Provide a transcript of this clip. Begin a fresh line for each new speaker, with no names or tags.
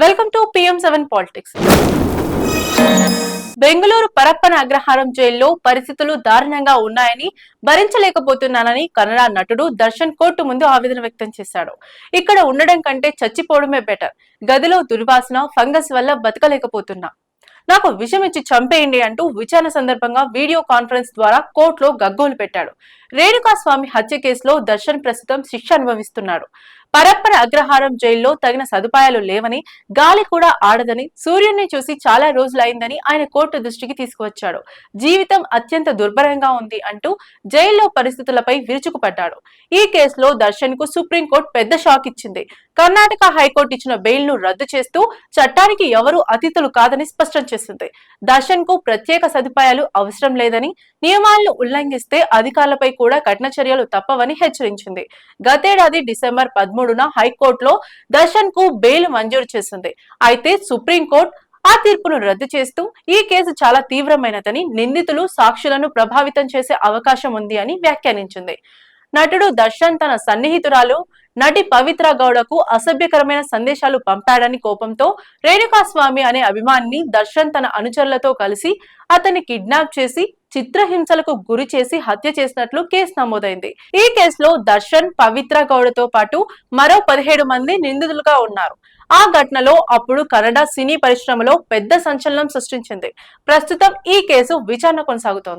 Welcome to PM seven politics Bengaluru Parappana Agrahara జైల్లో పరిస్థితులు దారుణంగా ఉన్నాయని భరించలేకపోతున్నానని కన్నడ నటుడు దర్శన్ కోర్టు ముందు ఆవేదన వ్యక్తం చేశాడు. ఇక్కడ ఉండడం కంటే చచ్చిపోవడమే బెటర్. గదిలో దుర్వాసన ఫంగస్ వల్ల బతకలేకపోతున్నా. నాకు విషం ఇచ్చి చంపేయండి అంటూ విచారణ సందర్భంగా వీడియో కాన్ఫరెన్స్ ద్వారా కోర్టులో గగ్గోలు పెట్టాడు. రేణుకా స్వామి హత్య కేసులో దర్శన్ ప్రస్తుతం శిక్ష అనుభవిస్తున్నాడు. పరప్పన అగ్రహారం జైల్లో తగిన సదుపాయాలు లేవని గాలి కూడా ఆడదని సూర్యుడిని చూసి చాలా రోజులైందని ఆయన కోర్టు దృష్టికి తీసుకువచ్చాడు. జీవితం అత్యంత దుర్భరంగా ఉంది అంటూ జైల్లో పరిస్థితులపై విరుచుకుపడ్డాడు. ఈ కేసులో దర్శన్కు సుప్రీంకోర్టు పెద్ద షాక్ ఇచ్చింది. కర్ణాటక హైకోర్టు ఇచ్చిన బెయిల్ను రద్దు చేస్తూ చట్టానికి ఎవరూ అతిథులు కాదని స్పష్టం చేసింది. దర్శన్కు ప్రత్యేక సదుపాయాలు అవసరం లేదని నియమాలను ఉల్లంఘిస్తే అధికారులపై కూడా కఠిన చర్యలు తప్పవని హెచ్చరించింది. గతేడాది డిసెంబర్ పదమూడున హైకోర్టులో దర్శన్కు బెయిల్ మంజూరు చేసింది. అయితే సుప్రీంకోర్టు ఆ తీర్పును రద్దు చేస్తూ ఈ కేసు చాలా తీవ్రమైనదని నిందితులు సాక్షులను ప్రభావితం చేసే అవకాశం ఉంది అని వ్యాఖ్యానించింది. నటుడు దర్శన్ తన సన్నిహితురాలు నటి పవిత్ర గౌడకు అసభ్యకరమైన సందేశాలు పంపాడని కోపంతో రేణుకాస్వామి అనే అభిమానిని దర్శన్ తన అనుచరులతో కలిసి అతన్ని కిడ్నాప్ చేసి చిత్రహింసలకు గురి చేసి హత్య చేసినట్లు కేసు నమోదైంది. ఈ కేసులో దర్శన్ పవిత్ర గౌడతో పాటు మరో పదిహేడు మంది నిందితులుగా ఉన్నారు. ఆ ఘటనలో అప్పుడు కన్నడ సినీ పరిశ్రమలో పెద్ద సంచలనం సృష్టించింది. ప్రస్తుతం ఈ కేసు విచారణ కొనసాగుతోంది.